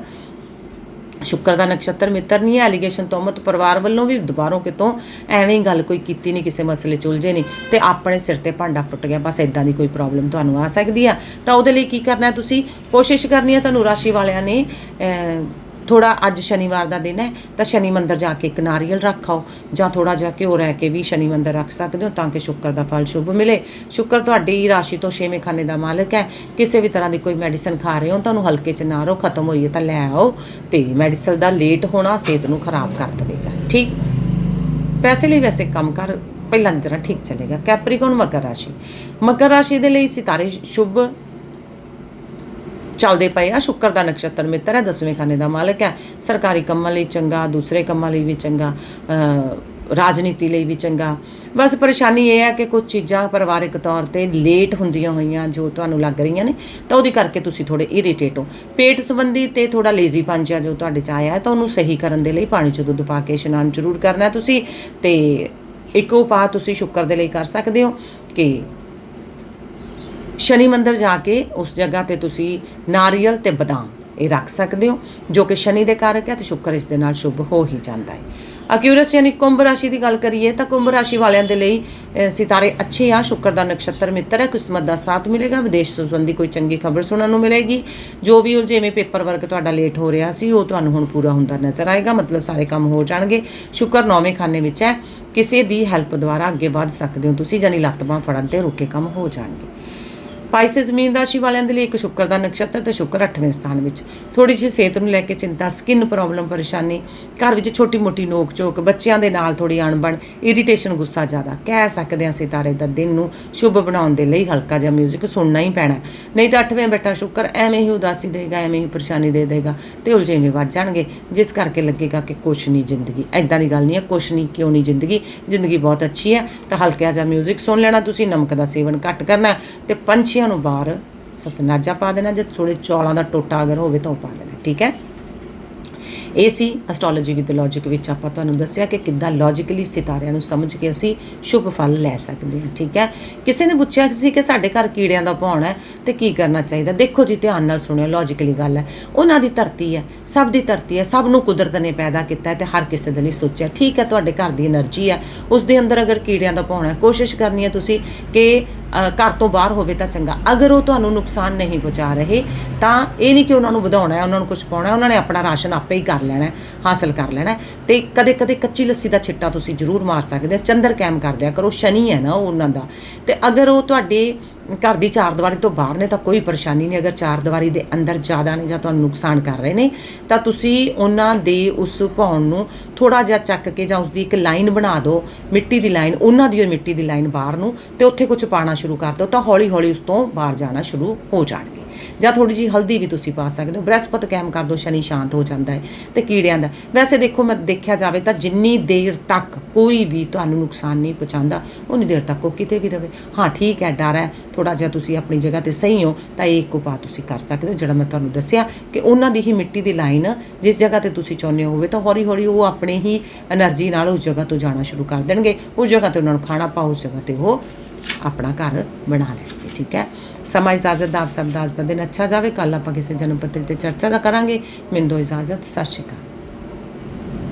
[SPEAKER 1] ਸ਼ੁੱਕਰ ਦਾ ਨਕਸ਼ਤਰ, ਮਿੱਤਰ ਨਹੀਂ ਹੈ ਐਲੀਗੇਸ਼ਨ ਤੋਮਤ ਪਰਿਵਾਰ ਵੱਲੋਂ ਵੀ ਦੁਬਾਰੋਂ ਕਿਤੋਂ ਐਵੇਂ ਹੀ ਗੱਲ ਕੋਈ ਕੀਤੀ ਨਹੀਂ, ਕਿਸੇ ਮਸਲੇ 'ਚ ਉਲਝੇ ਨਹੀਂ ਤੇ ਆਪਣੇ ਸਿਰ ਤੇ ਭਾਂਡਾ ਫੁੱਟ ਗਿਆ। ਬਸ ਇਦਾਂ ਦੀ ਕੋਈ ਪ੍ਰੋਬਲਮ ਤੁਹਾਨੂੰ ਆ ਸਕਦੀ ਆ। ਤਾਂ ਉਹਦੇ ਲਈ ਕੀ ਕਰਨਾ ਤੁਸੀਂ? ਕੋਸ਼ਿਸ਼ ਕਰਨੀ ਹੈ ਤੁਹਾਨੂੰ ਰਾਸ਼ੀ ਵਾਲਿਆਂ ਨੇ ਥੋੜਾ ਅੱਜ ਸ਼ਨੀਵਾਰ ਦਾ ਦਿਨ ਹੈ, ਤਾਂ ਸ਼ਨੀ ਮੰਦਰ ਜਾ ਕੇ ਇੱਕ ਨਾਰੀਅਲ ਰੱਖ ਆਓ ਜਾਂ ਥੋੜਾ ਜਿਹਾ ਘਿਓ ਰਹਿ ਕੇ ਵੀ ਸ਼ਨੀ ਮੰਦਰ ਰੱਖ ਸਕਦੇ ਹੋ ਤਾਂ ਕਿ ਸ਼ੁੱਕਰ ਦਾ ਫਲ ਸ਼ੁਭ ਮਿਲੇ। ਸ਼ੁੱਕਰ ਤੁਹਾਡੀ ਰਾਸ਼ੀ ਤੋਂ ਛੇਵੇਂ ਖਾਨੇ ਦਾ ਮਾਲਕ ਹੈ। ਕਿਸੇ ਵੀ ਤਰ੍ਹਾਂ ਦੀ ਕੋਈ ਮੈਡੀਸਨ ਖਾ ਰਹੇ ਹੋ, ਤੁਹਾਨੂੰ ਹਲਕੇ ਚ ਨਾ ਰੋ ਖਤਮ ਹੋਈਏ ਤਾਂ ਲੈ ਆਓ। ਤੇ ਮੈਡੀਸਨ ਦਾ ਲੇਟ ਹੋਣਾ ਸਿਹਤ ਨੂੰ ਖਰਾਬ ਕਰ ਦੇਵੇਗਾ, ਠੀਕ? ਪੈਸੇ ਲਈ ਵੈਸੇ ਕੰਮ ਕਰ, ਪਹਿਲਾਂ ਦੀ ਤਰ੍ਹਾਂ ਠੀਕ ਚੱਲੇਗਾ। ਕੈਪਰੀਕੌਨ ਮਕਰ ਰਾਸ਼ੀ। ਮਕਰ ਰਾਸ਼ੀ ਦੇ ਲਈ ਸਿਤਾਰੇ ਸ਼ੁਭ ਚੱਲਦੇ ਪਏ ਆ। ਸ਼ੁੱਕਰ ਦਾ ਨਕਸ਼ਤਰ ਮਿੱਤਰ ਹੈ, ਦਸਵੇਂ ਖਾਨੇ ਦਾ ਮਾਲਕ ਹੈ। ਸਰਕਾਰੀ ਕੰਮਾਂ ਲਈ ਚੰਗਾ, ਦੂਸਰੇ ਕੰਮਾਂ ਲਈ ਵੀ ਚੰਗਾ ਰਾਜਨੀਤੀ ਲਈ ਵੀ ਚੰਗਾ। ਬਸ ਪਰੇਸ਼ਾਨੀ ਇਹ ਹੈ ਕਿ ਕੁਝ ਚੀਜ਼ਾਂ ਪਰਿਵਾਰਿਕ ਤੌਰ ਤੇ ਲੇਟ ਹੁੰਦੀਆਂ ਹੋਈਆਂ ਜੋ ਤੁਹਾਨੂੰ ਲੱਗ ਰਹੀਆਂ ਨੇ, ਤਾਂ ਉਹਦੀ ਕਰਕੇ ਤੁਸੀਂ ਥੋੜੇ ਇਰੀਟੇਟ ਹੋ। ਪੇਟ ਸੰਬੰਧੀ ਤੇ ਥੋੜਾ ਲੇਜ਼ੀ ਜਿਹਾ ਜੋ ਤੁਹਾਡੇ ਚ ਆਇਆ ਤਾਂ ਉਹਨੂੰ ਸਹੀ ਕਰਨ ਦੇ ਲਈ ਪਾਣੀ ਚ ਦੁੱਧ ਪਾ ਕੇ ਇਸ਼ਨਾਨ ਜ਼ਰੂਰ ਕਰਨਾ ਤੁਸੀਂ ਤੇ ਇੱਕ ਉਪਾਅ ਤੁਸੀਂ ਸ਼ੁੱਕਰ ਦੇ ਲਈ ਕਰ ਸਕਦੇ ਹੋ ਕਿ ਸ਼ਨੀ ਮੰਦਰ ਜਾ ਕੇ ਉਸ ਜਗ੍ਹਾ ਤੇ ਤੁਸੀਂ ਨਾਰੀਅਲ ਤੇ ਬਦਾਮ ਇਹ ਰੱਖ ਸਕਦੇ ਹੋ, ਜੋ ਕਿ ਸ਼ਨੀ ਦੇ ਕਾਰਕ ਹੈ ਤੇ ਸ਼ੁੱਕਰ ਇਸ ਦੇ ਨਾਲ ਸ਼ੁਭ ਹੋ ਹੀ ਜਾਂਦਾ ਹੈ। ਅਕਿਊਰਸ ਯਾਨੀ ਕੁੰਭ ਰਾਸ਼ੀ ਦੀ ਗੱਲ ਕਰੀਏ ਤਾਂ ਕੁੰਭ ਰਾਸ਼ੀ ਵਾਲਿਆਂ ਦੇ ਲਈ ਸਿਤਾਰੇ ਅੱਛੇ ਆ, ਸ਼ੁੱਕਰ ਦਾ ਨਕਸ਼ਤਰ ਮਿੱਤਰ ਹੈ, ਕਿਸਮਤ ਦਾ ਸਾਥ ਮਿਲੇਗਾ, ਵਿਦੇਸ਼ ਸੰਬੰਧੀ ਕੋਈ ਚੰਗੀ ਖਬਰ ਸੁਣਨ ਨੂੰ ਮਿਲੇਗੀ। ਜੋ ਵੀ ਜਿਵੇਂ ਪੇਪਰ ਵਰਕ ਤੁਹਾਡਾ ਲੇਟ ਹੋ ਰਿਹਾ ਸੀ, ਉਹ ਤੁਹਾਨੂੰ ਹੁਣ ਪੂਰਾ ਹੁੰਦਾ ਨਜ਼ਰ ਆਏਗਾ, ਮਤਲਬ ਸਾਰੇ ਕੰਮ ਹੋ ਜਾਣਗੇ। ਸ਼ੁਕਰ ਨੌਵੇਂ ਖਾਨੇ ਵਿੱਚ ਹੈ, ਕਿਸੇ ਦੀ ਹੈਲਪ ਦੁਆਰਾ ਅੱਗੇ ਵਧ ਸਕਦੇ ਹੋ ਤੁਸੀਂ ਜਾਨੀ ਲੱਤ ਬਾਂਹ ਫੜਨ ਤੇ ਰੁਕੇ ਕੰਮ ਹੋ ਜਾਣਗੇ। ਪਾਈਸਸ ਮੀਨ ਰਾਸ਼ੀ ਵਾਲਿਆਂ ਦੇ ਲਈ ਇੱਕ ਸ਼ੁੱਕਰ ਦਾ ਨਕਸ਼ਤਰ ਤੇ ਸ਼ੁੱਕਰ 8ਵੇਂ ਸਥਾਨ ਵਿੱਚ ਥੋੜੀ ਜਿਹੀ ਸਿਹਤ ਨੂੰ ਲੈ ਕੇ ਚਿੰਤਾ ਸਕਿਨ ਪ੍ਰੋਬਲਮ ਪਰੇਸ਼ਾਨੀ ਘਰ ਵਿੱਚ ਛੋਟੀ ਮੋਟੀ ਨੋਕ ਝੋਕ ਬੱਚਿਆਂ ਦੇ ਨਾਲ ਥੋੜੀ ਅਣਬਣ ਇਰੀਟੇਸ਼ਨ ਗੁੱਸਾ ਜ਼ਿਆਦਾ ਕਹਿ ਸਕਦੇ ਹਾਂ ਸਿਤਾਰੇ ਦਾ ਦਿਨ ਨੂੰ ਸ਼ੁਭ ਬਣਾਉਣ ਦੇ ਲਈ ਹਲਕਾ ਜਿਹਾ 뮤직 ਸੁਣਨਾ ਹੀ ਪੈਣਾ ਨਹੀਂ ਤਾਂ 8ਵੇਂ ਬੈਠਾ ਸ਼ੁੱਕਰ ਐਵੇਂ ਹੀ ਉਦਾਸੀ ਦੇਗਾ ਐਵੇਂ ਹੀ ਪਰੇਸ਼ਾਨੀ ਦੇ ਦੇਗਾ ਤੇ ਉਲਝੇਵੇਂ ਵੱਜ ਜਾਣਗੇ ਜਿਸ ਕਰਕੇ ਲੱਗੇਗਾ ਕਿ ਕੁਛ ਨਹੀਂ ਜ਼ਿੰਦਗੀ ਐਦਾਂ ਦੀ ਗੱਲ ਨਹੀਂ ਹੈ ਕੁਛ ਨਹੀਂ ਕਿਉਂ ਨਹੀਂ ਜ਼ਿੰਦਗੀ ਜ਼ਿੰਦਗੀ ਬਹੁਤ ਅੱਛੀ ਹੈ ਤਾਂ ਹਲਕਾ ਜਿਹਾ 뮤직 ਸੁਣ ਲੈਣਾ ਤੁਸੀਂ ਨਮਕ ਦਾ ਸੇਵਨ ਘੱਟ ਕਰਨਾ ਹੈ ਤੇ ਗੁੱਛੀਆਂ ਨੂੰ ਬਾਹਰ ਸਤਨਾਜਾ ਪਾ ਦੇਣਾ, ਜੇ ਥੋੜੇ ਚੌਲਾਂ ਦਾ ਟੋਟਾ ਅਗਰ ਹੋਵੇ ਤਾਂ ਉਹ ਪਾ ਦੇਣਾ, ਠੀਕ ਹੈ? ਇਹ ਸੀ ਐਸਟ੍ਰੋਲੋਜੀ ਵਿਦ ਲੌਜੀਕ ਵਿੱਚ ਆਪਾਂ ਤੁਹਾਨੂੰ ਦੱਸਿਆ ਕਿ ਕਿੱਦਾਂ ਲੌਜੀਕਲੀ ਸਿਤਾਰਿਆਂ ਨੂੰ ਸਮਝ ਕੇ ਅਸੀਂ ਸ਼ੁਭ ਫਲ ਲੈ ਸਕਦੇ ਹਾਂ, ਠੀਕ ਹੈ? ਕਿਸੇ ਨੇ ਪੁੱਛਿਆ ਸੀ ਕਿ ਸਾਡੇ ਘਰ ਕੀੜਿਆਂ ਦਾ ਪਾਉਣਾ ਹੈ, ਤੇ ਕੀ ਕਰਨਾ ਚਾਹੀਦਾ? ਦੇਖੋ ਜੀ, ਧਿਆਨ ਨਾਲ ਸੁਣਿਓ ਲੌਜੀਕਲੀ ਗੱਲ ਹੈ। ਉਹਨਾਂ ਦੀ ਧਰਤੀ ਹੈ, ਸਭ ਦੀ ਧਰਤੀ ਹੈ, ਸਭ ਨੂੰ ਕੁਦਰਤ ਨੇ ਪੈਦਾ ਕੀਤਾ ਹੈ ਤੇ ਹਰ ਕਿਸੇ ਦੇ ਲਈ ਸੋਚਿਆ, ਠੀਕ ਹੈ, ਤੁਹਾਡੇ ਘਰ ਦੀ એનર્ਜੀ ਹੈ ਉਸ ਦੇ ਅੰਦਰ ਅਗਰ ਕੀੜਿਆਂ ਦਾ ਪਾਉਣਾ ਹੈ, ਕੋਸ਼ਿਸ਼ ਕਰਨੀ ਹੈ ਤੁਸੀਂ ਕਿ ਘਰ ਤੋਂ ਬਾਹਰ ਹੋਵੇ ਤਾਂ ਚੰਗਾ। ਅਗਰ ਉਹ ਤੁਹਾਨੂੰ ਨੁਕਸਾਨ ਨਹੀਂ ਪਹੁੰਚਾ ਰਹੇ, ਤਾਂ ਇਹ ਨਹੀਂ ਕਿ ਉਹਨਾਂ ਨੂੰ ਵਧਾਉਣਾ ਹੈ, ਉਹਨਾਂ ਨੂੰ ਕੁਝ ਪਾਉਣਾ ਹੈ, ਉਹਨਾਂ ਨੇ ਆਪਣਾ ਰਾਸ਼ਨ ਆਪੇ ਹੀ ਕਰ ਲੈਣਾ ਹੈ, ਹਾਸਲ ਕਰ ਲੈਣਾ ਹੈ। ਤੇ ਕਦੇ ਕਦੇ ਕੱਚੀ ਲੱਸੀ ਦਾ ਛਿੱਟਾ ਤੁਸੀਂ ਜ਼ਰੂਰ ਮਾਰ ਸਕਦੇ ਹੋ, ਚੰਦਰ ਕੈਮ ਕਰ ਦਿਆ ਕਰੋ, ਸ਼ਨੀ ਹੈ ਨਾ ਉਹ ਉਹਨਾਂ ਦਾ। ਤੇ ਅਗਰ ਉਹ ਤੁਹਾਡੇ ਘਰ ਦੀ ਚਾਰ ਦੀਵਾਰੀ ਤੋਂ ਬਾਹਰ ਨੇ ਤਾਂ ਕੋਈ ਪਰੇਸ਼ਾਨੀ ਨਹੀਂ। ਅਗਰ ਚਾਰ ਦੀਵਾਰੀ ਦੇ ਅੰਦਰ ਜ਼ਿਆਦਾ ਨੇ ਜਾਂ ਤੁਹਾਨੂੰ ਨੁਕਸਾਨ ਕਰ ਰਹੇ ਨੇ, ਤਾਂ ਤੁਸੀਂ ਉਹਨਾਂ ਦੇ ਉਸ ਭੌਣ ਨੂੰ ਥੋੜਾ ਜਿਹਾ ਚੱਕ ਕੇ ਜਾਂ ਉਸ ਦੀ ਇੱਕ ਲਾਈਨ ਬਣਾ ਦਿਓ, ਮਿੱਟੀ ਦੀ ਲਾਈਨ, ਉਹਨਾਂ ਦੀ ਉਹ ਮਿੱਟੀ ਦੀ ਲਾਈਨ ਬਾਹਰ ਨੂੰ ਤੇ ਉੱਥੇ ਕੁਝ ਪਾਣਾ ਸ਼ੁਰੂ ਕਰ ਦਿਓ ਤਾਂ ਹੌਲੀ ਹੌਲੀ ਉਸ ਤੋਂ ਬਾਹਰ ਜਾਣਾ ਸ਼ੁਰੂ ਹੋ ਜਾਣਾ ਜਾਂ ਥੋੜੀ ਜੀ ਹਲਦੀ ਵੀ ਤੁਸੀਂ ਪਾ ਸਕਦੇ ਹੋ। ਬ੍ਰਹਿਸਪਤ ਕੈਮ ਕਰ ਦੋ, ਸ਼ਨੀ ਸ਼ਾਂਤ ਹੋ ਜਾਂਦਾ ਹੈ ਤੇ ਕੀੜਿਆਂ ਦਾ। ਵੈਸੇ ਦੇਖੋ, ਮੈਂ ਦੇਖਿਆ ਜਾਵੇ ਤਾਂ ਜਿੰਨੀ ਦੇਰ ਤੱਕ ਕੋਈ ਵੀ ਤੁਹਾਨੂੰ ਨੁਕਸਾਨ ਨਹੀਂ ਪਹੁੰਚਾਉਂਦਾ, ਉਨੀ ਦੇਰ ਤੱਕ ਉਹ ਕਿਤੇ ਵੀ ਰਹੇ ਹਾਂ, ਠੀਕ ਹੈ, ਡਰ ਹੈ। ਥੋੜਾ ਜਿਹਾ ਤੁਸੀਂ ਆਪਣੀ ਜਗ੍ਹਾ ਤੇ ਸਹੀ ਹੋ, ਤਾਂ ਇਹ ਇੱਕ ਉਪਾਅ ਤੁਸੀਂ ਕਰ ਸਕਦੇ ਹੋ, ਜਿਹੜਾ ਮੈਂ ਤੁਹਾਨੂੰ ਦੱਸਿਆ ਕਿ ਉਹਨਾਂ ਦੀ ਹੀ ਮਿੱਟੀ ਦੀ ਲਾਈਨ, ਜਿਸ ਜਗ੍ਹਾ ਤੇ ਤੁਸੀਂ ਚਾਹੁੰਦੇ ਹੋਵੇ ਤਾਂ ਹੌਲੀ ਹੌਲੀ ਉਹ ਆਪਣੇ ਹੀ એનર્ਜੀ ਨਾਲ ਉਸ ਜਗ੍ਹਾ ਤੋਂ ਜਾਣਾ ਸ਼ੁਰੂ ਕਰ ਦੇਣਗੇ। ਉਸ ਜਗ੍ਹਾ ਤੇ ਉਹਨਾਂ ਨੂੰ ਖਾਣਾ ਪਾਓ, ਉਸ ਜਗ੍ਹਾ ਤੇ ਉਹ ਆਪਣਾ ਘਰ ਬਣਾ ਲੈਣ ਠੀਕ ਹੈ। ਸਮਾਂ ਇਜਾਜ਼ਤ ਦਾ ਆਪ ਸਭ ਦਾ ਅੱਜ ਦਾ ਦਿਨ ਅੱਛਾ ਜਾਵੇ ਕੱਲ ਆਪਾਂ ਕਿਸੇ ਜਨਮ ਪੱਤਰੀ ਤੇ ਚਰਚਾ ਦਾ ਕਰਾਂਗੇ। ਮੈਨੂੰ ਇਜਾਜ਼ਤ, ਸਤਿ ਸ਼੍ਰੀ ਅਕਾਲ।